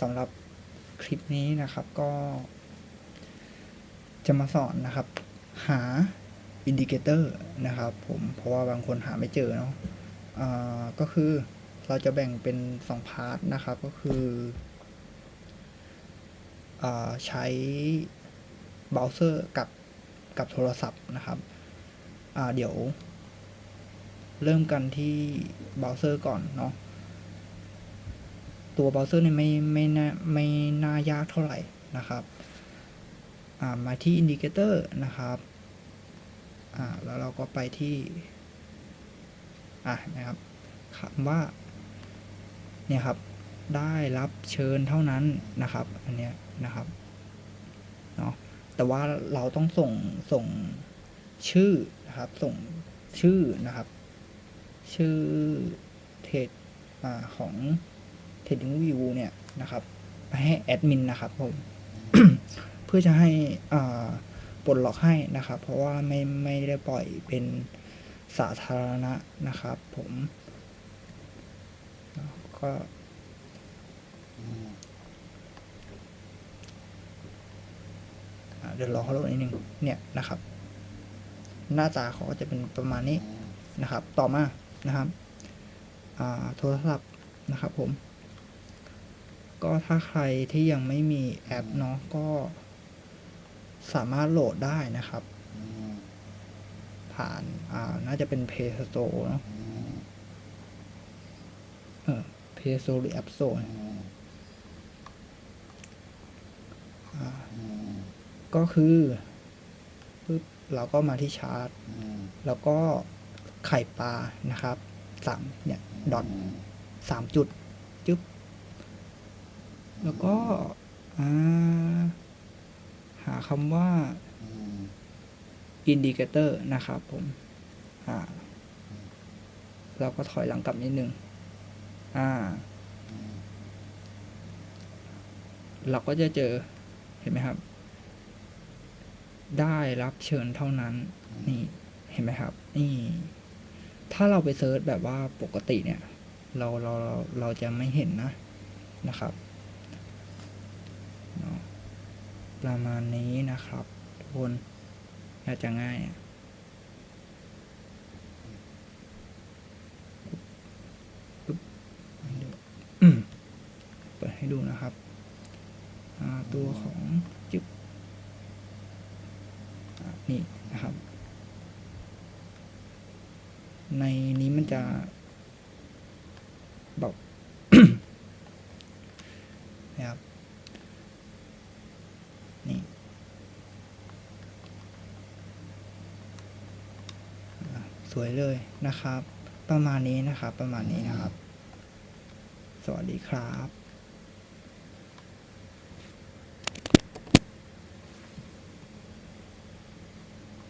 สำหรับคลิปนี้นะครับก็ จะมาสอนนะครับ หาอินดิเคเตอร์นะครับ ผมเพราะว่าบางคนหาไม่เจอเนาะก็คือเราจะแบ่งเป็นสองพาร์ทนะครับ ก็คืออใช้เบราว์เซอร์กับกับโทรศัพท์นะครับ เดี๋ยว เริ่มกันที่เบราว์เซอร์ก่อนเนาะ ตัวเบราว์เซอร์เนี่ยไม่ไม่น่าไม่น่ายากเท่าไหร่นะครับมาที่อินดิเคเตอร์นะครับแล้วเราก็ไปที่อ่านะครับคำว่าเนี่ยครับได้รับเชิญเท่านั้นนะครับอันเนี้ยนะครับเนาะแต่ว่าเราต้องส่งส่งชื่อนะครับส่งชื่อนะครับ ชื่อเทรดของ Trading View เนี่ยนะครับไปให้แอดมินนะครับผม เพื่อจะให้ปลดล็อกให้นะครับ เพราะว่าไม่ไม่ได้ปล่อยเป็นสาธารณะนะครับผมก็เดี๋ยวรอเขาลดนิดนึงเนี่ยนะครับ หน้าตาเขาก็จะเป็นประมาณนี้นะครับ ต่อมานะครับโทรศัพท์นะครับผม ก็ถ้าใครที่ยังไม่มีแอปเนาะก็สามารถโหลดได้นะครับ ผ่านอ่าน่าจะเป็น Play Store เนาะเออ Play Store หรือ App Store ก็คือปึ๊บเราก็มาที่ชาร์ตแล้วก็ไข่ปลานะครับสามเนี่ย ดอทสามจุด จึ๊บ แล้วก็อ่าหาคำว่าอินดิเคเตอร์นะครับผมอ่าเราก็ถอยหลังกลับนิดนึงอ่า เราก็จะเจอเห็นไหมครับ ได้รับเชิญเท่านั้น นี่เห็นไหมครับ นี่ ถ้าเราไปเซิร์ชแบบว่าปกติเนี่ย เราเราเราเราจะไม่เห็นนะนะครับเนาะ ประมาณนี้นะครับทุกคนน่าจะง่ายปึ๊บเปิดให้ดูนะครับ ตัวของจึ๊บนี่นะครับ ในนี้มันจะแบบ นี่ สวยเลยนะครับ ประมาณนี้นะครับ ประมาณนี้นะครับ สวัสดีครับ